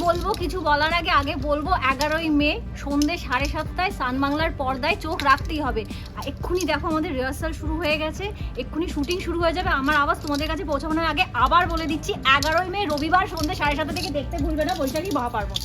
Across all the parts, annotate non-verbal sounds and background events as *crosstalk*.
বলার আগে আগে বলব এগারোই মে সন্ধে সাড়ে সাতটায় সানবাংলার পর্দায় চোখ রাখতেই হবে। এক্ষুনি দেখো আমাদের রিহার্সাল শুরু হয়ে গেছে এক্ষুনি শুটিং শুরু হয়ে যাবে আমার আওয়াজ তোমাদের কাছে পৌঁছানোর আগে আবার বলে দিচ্ছি এগারোই মে রবিবার সন্ধে সাড়ে সাতটা থেকে দেখতে ভুলবে না বৈশাখী মহাপার্বণ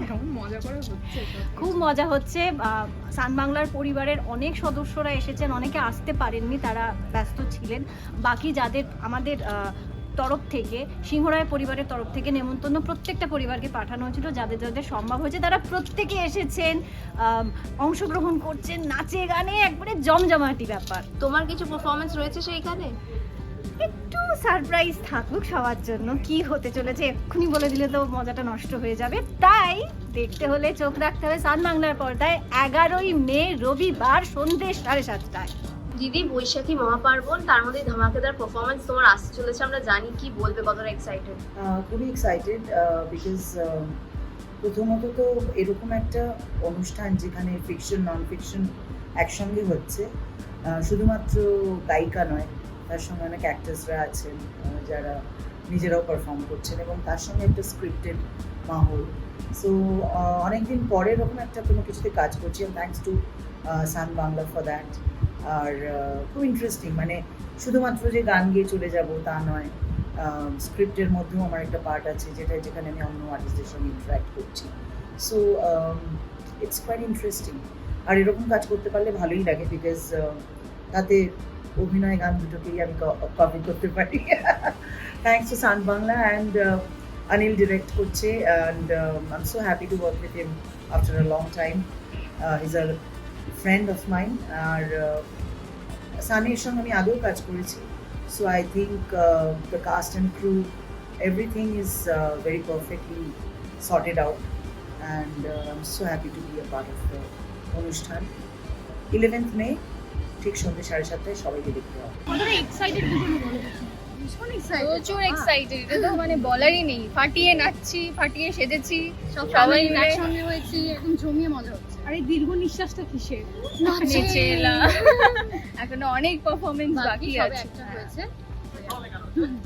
কেমন মজা করে হচ্ছে খুব মজা হচ্ছে আহ, সান বাংলার পরিবারের অনেক সদস্যরা এসেছেন অনেকে আসতে পারেননি তারা ব্যস্ত ছিলেন। বাকি যাদের আমাদের তরফ থেকে সিংহরায় পরিবারের তরফ থেকে নেমন্তন্ন প্রত্যেকটা পরিবারকে পাঠানো হয়েছিল যাদের যাদের সম্ভব হয়েছে। তারা প্রত্যেকে এসেছেন অংশগ্রহণ করছেন নাচে গানে একবারে জমজমাটি ব্যাপার। তোমার কিছু পারফরমেন্স রয়েছে সেইখানে? একটু সারপ্রাইজ থাকুক সবার জন্য কি হতে চলেছে এক্ষুনি বলে দিলে তো মজাটা নষ্ট হয়ে যাবে। তাই দেখতে হলে চোখ রাখতে হবে সান বাংলার পর্দায় এগারোই মে রবিবার সন্ধ্যে সাড়ে সাতটায়। দিদি, বৈশাখী মহাপার্বণ, তার মধ্যে ধামাকেদার পারফরমেন্স তোমার আসতে চলেছে, আমরা জানি কি বলবে, কতটা এক্সাইটেড খুবই এক্সাইটেড বিকজ প্রথমত তো এরকম একটা অনুষ্ঠান যেখানে ফিকশন নন ফিকশন একসঙ্গে হচ্ছে শুধুমাত্র গায়িকা নয়, তার সঙ্গে অনেক অ্যাক্টার্সরা আছেন যারা নিজেরাও পারফর্ম করছেন এবং তার সঙ্গে একটা স্ক্রিপ্টেড মাহল। সো অনেকদিন পরে এরকম একটা কোনো কিছুতে কাজ করছি thanks to Sun Bangla for that আর খুব ইন্টারেস্টিং মানে শুধুমাত্র যে গান গিয়ে চলে যাব তা নয় স্ক্রিপ্টের মধ্যেও আমার একটা পার্ট আছে যেটা, যেখানে আমি অন্য আর্টিস্টদের সঙ্গে ইন্টারাক্ট করছি। সো ইটস কোয়াইট ইন্টারেস্টিং আর এরকম কাজ করতে পারলে ভালোই লাগে বিকজ তাতে অভিনয় গান দুটোকেই আমি কপি করতে পারি। Thanks to Sun Bangla and Anil direct করছে and I am so happy to work with him after a long time is a friend of mind আর সানির সঙ্গে আমি আগেও কাজ করেছি। So I think uh, the cast and crew, everything is uh, very perfectly sorted out, and uh, I'm so happy to be a part of অনুষ্ঠান। Eleventh May ঠিক সন্ধ্যে সাড়ে সাতটায় সবাইকে দেখতে হবে। এক্সাইটেড প্রচুর এক্সাইটেড এটা তো মানে বলারই নেই। ফাটিয়ে নাচছি ফাটিয়ে সেজেছি সব সবাই সবাই একসঙ্গে হয়েছি একদম জমিয়ে মজা হচ্ছে। আর এই দীর্ঘ নিঃশ্বাসটা কিসের? নেচে এলাম। এখনও অনেক পারফরমেন্স বাকি আছে।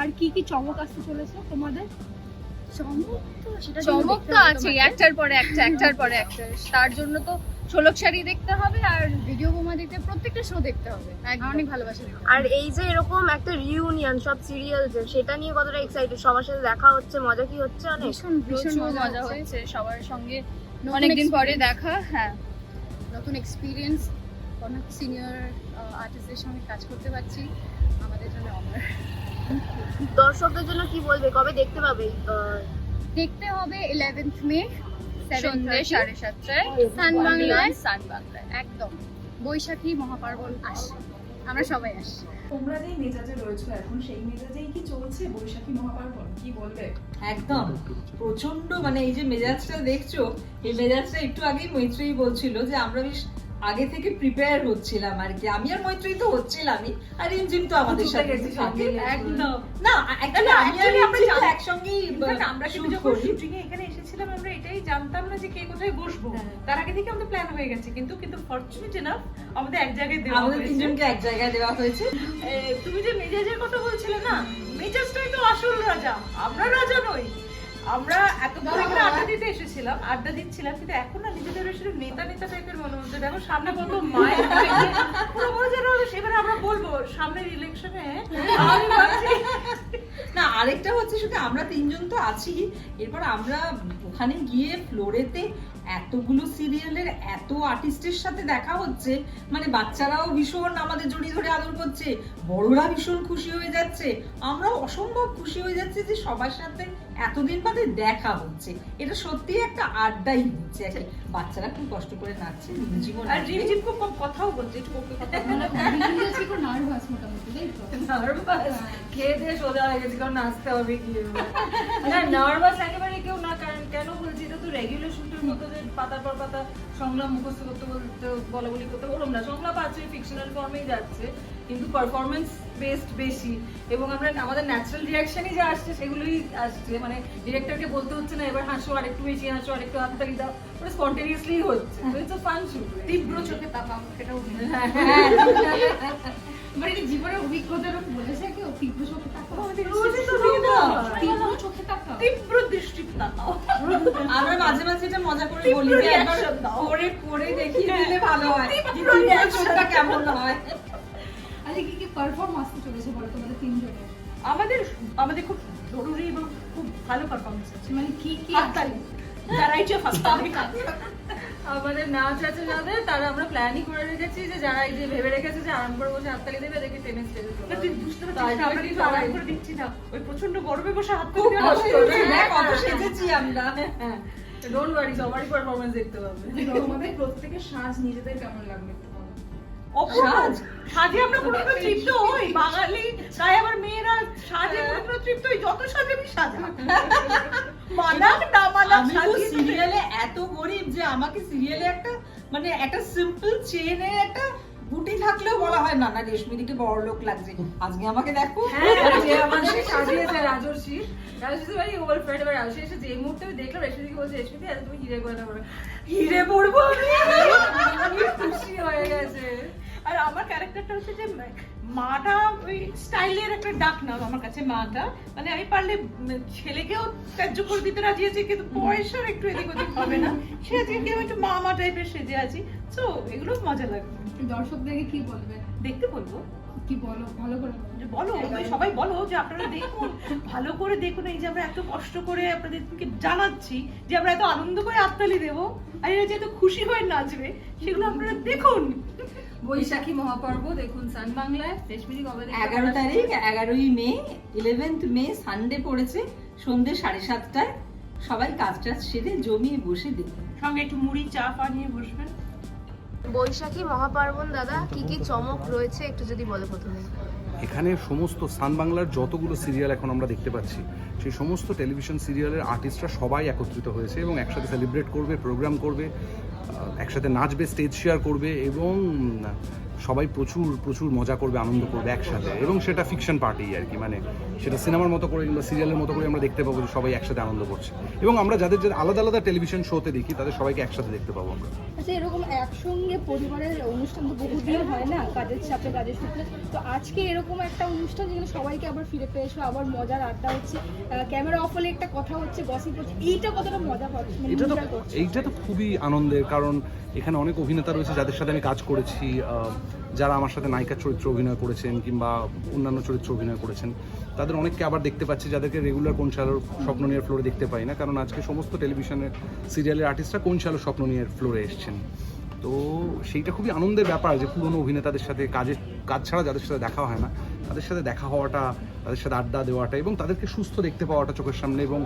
আর কি কি চমক আসতে চলেছে তোমাদের? চমক তো সেটা চমক তো আছে একটার পরে একটা একটার পরে একটা। তার জন্য তো ছোলক শাড়ি দেখতে হবে আর ভিডিও বোমা দেখতে প্রত্যেকটা শো দেখতে হবে। অনেক ভালোবাসা আর এই যে এরকম একটা রিউনিয়ন সব সিরিয়ালস সেটা নিয়ে কতটা এক্সাইটেড সবার সাথে দেখা হচ্ছে মজা কি হচ্ছে অনেক? ভীষণ ভীষণ মজা হচ্ছে সবার সঙ্গে অনেকদিন পরে দেখা হ্যাঁ। নতুন এক্সপিরিয়েন্স অনেক সিনিয়র আর্টিস্টদের সঙ্গে কাজ করতে পারছি। আমাদের জন্য অনার দর্শকদের জন্য কি বলবে? কবে দেখতে পাবে আহ, দেখতে হবে ইলেভেন্থ মে সন্ধ্যে সাড়ে সাতটায়। সান বাংলায় সান বাংলায় একদম। বৈশাখী মহাপার্বণ আসছে আমরা সবাই আসছি তোমরা যেই মেজাজে রয়েছো এখন সেই মেজাজেই কি চলছে বৈশাখী মহাপার্বণ? কি বলবে? একদম। প্রচণ্ড মানে এই যে মেজাজটা দেখছ এই মেজাজটা একটু আগেই মৈত্রী বলছিল যে আমরা বেশ আগে থেকে প্রিপেয়ার হচ্ছিলাম আর কি। আমি আর মৈত্রী তো হচ্ছিলামই। আর ইঞ্জিন তো আমাদের সাথে একদম। না আমি আর আমরা আমরা কিন্তু যখন শুটিং এ এখানে এসেছিলাম আমরা এটাই জানতাম না যে কে কোথায় বসবো। হ্যাঁ। তার আগে থেকে আমাদের প্ল্যান হয়ে গেছে। কিন্তু কিন্তু ফরচুনেট এনাফ আমাদের এক জায়গায় দেওয়া আমাদের তিনজনকে এক জায়গায় দেওয়া হয়েছে। তুমি যে মেজাজের কথা বলছিলে না মেজাজটাই তো আসল রাজা। আমরা রাজা নই। আমরা এতক্ষণ এখানে আড্ডা দিতে এসেছিলাম, আড্ডা দিচ্ছিলাম, কিন্তু এখন না নিজেদের শুধু নেতা নেতা টাইপের মনে হচ্ছে। দেখো, সামনে মায়ের মনে যেন আমরা বলব সামনের ইলেকশনে না, আরেকটা হচ্ছে শুধু আমরা তিনজন তো আছি, এরপর আমরা ওখানে গিয়ে ফ্লোরেতে এতগুলো সিরিয়ালের এত আর্টিস্টের সাথে দেখা হচ্ছে মানে বাচ্চারাও ভীষণ আমাদের জড়িয়ে ধরে আদর করছে বড়রা ভীষণ খুশি হয়ে যাচ্ছে আমরাও অসম্ভব খুশি হয়ে যাচ্ছে যে সবার সাথে এতদিন বাদে দেখা হচ্ছে। এটা সত্যি একটা আড্ডাই হচ্ছে আর বাচ্চারা খুব কষ্ট করে নাচছে জীবন আর রিমঝিম খুব কম কথাও বলছে একটু কমকে কথা। নার্ভাস মোটামুটি নার্ভাস খেয়ে দিয়ে সোজা হয়ে গেছি কারণ নাচতে হবে না *laughs* নার্ভাস একেবারে কারণ কেন বলছি এটা তো মতো যে পাতার পর পাতা সংলাপ মুখস্থ করতে বলতে বলা বলি করতে ওরম না। সংলাপ আছে ফিকশনাল ফর্মেই যাচ্ছে কিন্তু পারফরমেন্স বেসড বেশি। এবং আমরা আমাদের ন্যাচারাল রিয়াকশনই যা আসছে সেগুলোই আসছে। মানে ডিরেক্টরকে বলতে হচ্ছে না এবার হাসো আরেকটু বেশি হাসো আরেকটু হাততালি দাও। ওটা স্পন্টেনিয়াসলি হচ্ছে। ইটস আ ফান শুট তীব্র চোখে তাকাও সেটাও হ্যাঁ, এবার এটা জীবনের অভিজ্ঞতার বলেছে কেউ তীব্র চোখে তাকাও। রোজই তো দিই না। তীব্র চোখে তাকাও। তীব্র দৃষ্টি তাকাও। আমরা মাঝে মাঝে এটা মজা করে বলি যে একবার করে করে দেখিয়ে দিলে ভালো হয় তীব্র যে তিনজনের reaction চোখটা কেমন হয়। আচ্ছা কি কি পারফর্ম আসতে চলেছে বলো তোমাদের তিনজনের? আমাদের আমাদের খুব জরুরি এবং খুব ভালো পারফরমেন্স আছে। মানে কি কি হাততালি। আমাদের নাচ আছে যাদের তারা আমরা প্ল্যানই করে রেখেছি যে যারা এই যে ভেবে রেখেছে যে আরাম করে বসে হাততালি দেবে দেখে টেনে স্টেজে তুই বুঝতে পারছিস আমরা কিন্তু আরাম করে দিচ্ছি না। ওই প্রচণ্ড গরমে বসে হাত খুব কষ্ট দেখ কত সেজেছি আমরা। ডোন্ট ওয়ারি সবারই পারফরমেন্স দেখতে পাবে। তোমাদের প্রত্যেকের সাজ নিজেদের কেমন লাগবে অপরাধ। সাজে। আমরা পুরো তৃপ্ত হই। বাঙালি তাই আবার মেয়েরা সাজে পুরো তৃপ্ত হই। যত সাজে আমি সাজা। মানাক না মানাক সিরিয়ালে এত গরিব যে আমাকে সিরিয়ালে একটা মানে একটা সিম্পল চেনের একটা বুটি থাকলেও বলা হয় না না রেশমিদিকে বড় লোক লাগছে। আজকে আমাকে দেখো। হ্যাঁ যে আমাদের সাজিয়েছে রাজর্ষি। রাজর্ষি ভাই ওভার ফ্রেন্ড এবার রাজর্ষি এসে যে মুহূর্তে আমি দেখলাম রেশমিদিকে বলছে রেশমিদি আজ তুমি হিরে গয়না পরবে হিরে পরবো আমি খুশি হয়ে গেছে। আর আমার ক্যারেক্টারটা হচ্ছে যে মাটা ওই স্টাইলের একটা ডাক নাম আমার কাছে মাটা। মানে আমি পারলে ছেলেকেও ত্যায্য করে দিতে রাজি আছি কিন্তু পয়সার একটু এদিক ওদিক হবে না। সে আজকে কেউ একটু মামা টাইপের সেজে আছি। তো এগুলো মজা লাগবে। দর্শকদেরকে কি বলবে? দেখতে বলব। কি বলো? ভালো করে বলো। সবাই বলো যে আপনারা দেখুন ভালো করে দেখুন এই যে আমরা এত কষ্ট করে আপনাদেরকে জানাচ্ছি যে আমরা এত আনন্দ করে আত্মালি দেবো আর এরা যে এত খুশি হয়ে নাচবে সেগুলো আপনারা দেখুন। বৈশাখী মহাপর্ব দেখুন সান বাংলায় রেশমিদি কবে এগারো তারিখ এগারোই মে ইলেভেন্থ মে সানডে পড়েছে সন্ধ্যে সাড়ে সাতটায়। সবাই কাজ টাজ সেরে জমিয়ে বসে দেখুন। সঙ্গে একটু মুড়ি চা পানিয়ে বসবেন। বৈশাখী মহাপার্বণ দাদা কি কি চমক রয়েছে? একটু যদি বলে প্রথমে। এখানে সমস্ত সান বাংলার যতগুলো সিরিয়াল এখন আমরা দেখতে পাচ্ছি, সেই সমস্ত টেলিভিশন সিরিয়ালের আর্টিস্টরা সবাই একত্রিত হয়েছে এবং একসাথে সেলিব্রেট করবে, প্রোগ্রাম করবে একসাথে নাচবে, স্টেজ শেয়ার করবে এবং সবাই প্রচুর প্রচুর মজা করবে আনন্দ করবে একসাথে। এবং সেটা ফিকশন পার্টি আর কি মানে সেটা সিনেমার মতো করে কিংবা সিরিয়ালের মতো করে আমরা দেখতে পাবো যে সবাই একসাথে আনন্দ করছে। এবং আমরা যাদের যাদের আলাদা আলাদা টেলিভিশন শোতে দেখি তাদের সবাইকে একসাথে দেখতে পাবো আমরা। আচ্ছা এরকম একসঙ্গে পরিবারের অনুষ্ঠান তো বহুদিন হয় না কাজের চাপে কাজের সূত্রে তো আজকে এরকম একটা অনুষ্ঠান যেখানে সবাইকে আবার ফিরে পেয়েছ আবার মজার আড্ডা হচ্ছে ক্যামেরা অফ হলে একটা কথা হচ্ছে গসিপ হচ্ছে এইটা কতটা মজা পাচ্ছে মানে এটা তো এইটা তো খুবই আনন্দের কারণ এখানে অনেক অভিনেতা রয়েছে যাদের সাথে আমি কাজ করেছি যারা আমার সাথে নায়িকার চরিত্রে অভিনয় করেছেন কিংবা অন্যান্য চরিত্রে অভিনয় করেছেন, তাদের অনেককে আবার দেখতে পাচ্ছি যাদেরকে রেগুলার কোন শালোর স্বপ্ন নিয়ে ফ্লোরে দেখতে পাই না। কারণ আজকে সমস্ত টেলিভিশনের সিরিয়ালের আর্টিস্টরা কোন শালোর স্বপ্ন নিয়ে ফ্লোরে এসছেন। তো সেইটা খুবই আনন্দের ব্যাপার যে পুরনো অভিনেতাদের সাথে কাজের, কাজ ছাড়া যাদের সাথে দেখা হয় না, তাদের সাথে দেখা হওয়াটা তাদের সাথে আড্ডা দেওয়াটা এবং তাদেরকে সুস্থ দেখতে পাওয়াটা চোখের সামনে এবং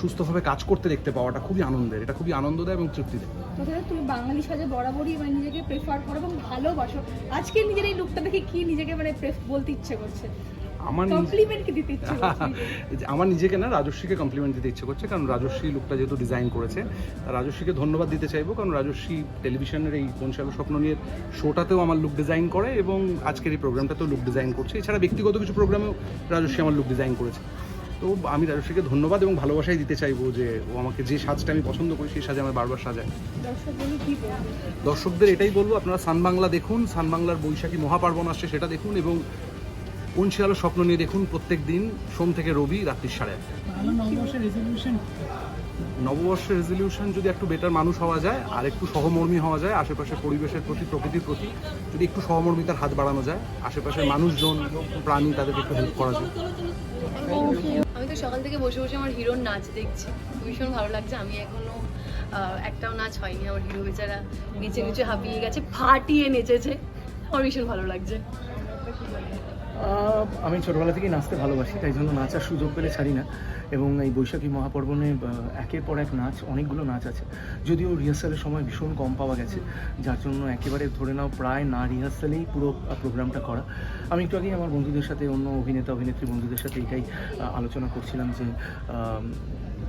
সুস্থভাবে কাজ করতে দেখতে পাওয়াটা খুবই আনন্দের। এটা খুবই আনন্দ দেয় এবং তৃপ্তি দেয় তুমি বাঙালি সাজে বরাবরই মানে নিজেকে প্রেফার করো এবং ভালোবাসো। আজকে নিজের এই লুকটা দেখে কি নিজেকে মানে বলতে ইচ্ছে করছে? আমার কমপ্লিমেন্ট কি দিতে ইচ্ছে? *laughs* আমার নিজেকে না রাজস্বীকে কমপ্লিমেন্ট দিতে ইচ্ছে করছে কারণ রাজস্বী লুকটা যেহেতু ডিজাইন করেছে রাজস্বীকে ধন্যবাদ দিতে চাইব কারণ রাজস্বী টেলিভিশনের এই কোন স্বপ্ন নিয়ে শোটাতেও আমার লুক ডিজাইন করে এবং আজকের এই প্রোগ্রামটাতেও লুক ডিজাইন করছে। এছাড়া ব্যক্তিগত কিছু প্রোগ্রামেও রাজস্বী আমার লুক ডিজাইন করেছে। তো আমি রাজস্বীকে ধন্যবাদ এবং ভালোবাসাই দিতে চাইব যে ও আমাকে যে সাজটা আমি পছন্দ করি সেই সাজে আমার বারবার সাজায়। দর্শকদের দর্শকদের এটাই বলব আপনারা সান বাংলা দেখুন সান বাংলার বৈশাখী মহাপার্বণ আসছে সেটা দেখুন এবং কোন শিয়ালো স্বপ্ন নিয়ে দেখুন প্রত্যেক দিন সোম থেকে রবি রাত্রি সাড়ে নববর্ষের রেজলিউশন যদি একটু বেটার মানুষ হওয়া যায় আর একটু সহমর্মী হওয়া যায় আশেপাশের পরিবেশের প্রতি প্রকৃতির প্রতি যদি একটু সহমর্মিতার হাত বাড়ানো যায় আশেপাশের মানুষজন প্রাণী তাদেরকে একটু হেল্প করা যায়। আমি তো সকাল থেকে বসে বসে আমার হিরোর নাচ দেখছি। ভীষণ ভালো লাগছে। আমি এখনও একটাও নাচ হয়নি। আমার হিরো বেচারা নেচে নেচে হাঁপিয়ে গেছে ফাটিয়ে নেচেছে। আমার ভীষণ ভালো লাগছে। আমি ছোটবেলা থেকেই নাচতে ভালোবাসি, তাই জন্য নাচার সুযোগ পেলে ছাড়ি না। এবং এই বৈশাখী মহাপর্বণে একের পর এক নাচ, অনেকগুলো নাচ আছে। যদিও রিহার্সালের সময় ভীষণ কম পাওয়া গেছে, যার জন্য একেবারে ধরে নাও প্রায় না রিহার্সালেই পুরো প্রোগ্রামটা করা। আমি একটু আগেই আমার বন্ধুদের সাথে, অন্য অভিনেতা, অভিনেত্রী বন্ধুদের সাথে এটাই আলোচনা করছিলাম যে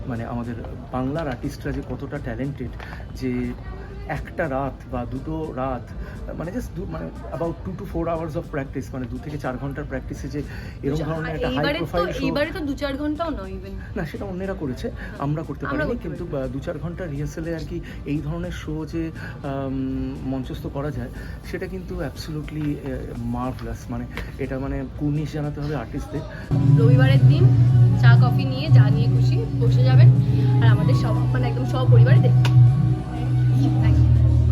মানে আমাদের বাংলার আর্টিস্টরা যে কতটা ট্যালেন্টেড যে একটা রাত বা দুটো রাত মানে জাস্ট মানে about two two four hours of practice মানে দু থেকে চার ঘণ্টার প্র্যাকটিসে যে এরকম ধরনের একটা হাই প্রোফাইল শো এইবারে তো দু চার ঘন্টাও নয় ইভেন না সেটা অন্যেরা করেছে আমরা করতে পারিনি কিন্তু দু চার ঘণ্টা রিহার্সালে আর কি এই ধরনের শো যে মঞ্চস্থ করা যায় সেটা কিন্তু অ্যাবসলুটলি মার্ভলাস মানে এটা মানে কুর্নিশ জানাতে হবে আর্টিস্টদের রবিবারের দিন চা কফি নিয়ে যা নিয়ে খুশি বসে যাবেন আর আমাদের সব মানে একদম সব পরিবারে দেখবেন।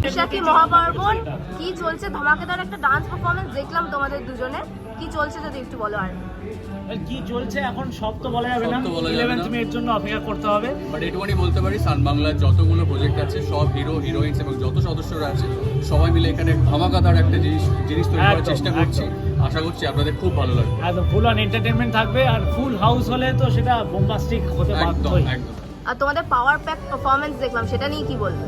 বৈশাখী মহাপার্বণ? কি চলছে? ধামাকেদার একটা ডান্স পারফরমেন্স দেখলাম তোমাদের দুজনে। কি চলছে যদি একটু বলো আর। কি চলছে? এখন সব তো বলা যাবে না। সব তো বলা ইলেভেন্থ না। মেয়ের জন্য অপেক্ষা করতে হবে। বাট এটুকুনি বলতে পারি সান বাংলার যতগুলো প্রজেক্ট আছে সব হিরো হিরোইন্স এবং যত সদস্যরা আছে সবাই মিলে এখানে ধামাকাদার একটা জিনিস জিনিস তৈরি করার চেষ্টা করছি। আশা করছি আপনাদের খুব ভালো লাগবে। একদম ফুল অন এন্টারটেনমেন্ট থাকবে আর ফুল হাউস হলে তো সেটা বোম্বাস্টিক হতে একদম বাধ্যই একদম। আর তোমাদের পাওয়ার প্যাক পারফরমেন্স দেখলাম সেটা নিয়ে কি বলবে?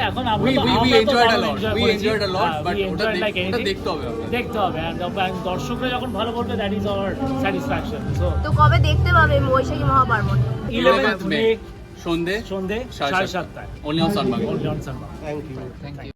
এখন আমরা উই তো উই উই আমরা তো এনজয়েড আ দারুণ লট enjoy উই করেছি। এনজয়েড আ লট হ্যাঁ. দেখতে হবে দর্শকরা যখন ভালো বলবে দ্যাট ইজ আওয়ার স্যাটিসফ্যাকশন তো কবে দেখতে পাবে বৈশাখী মহাপার্বণ ইলেভেন্থ মে সন্ধে সন্ধ্যে সাড়ে সাতটায়। Onion only on. Thank you thank you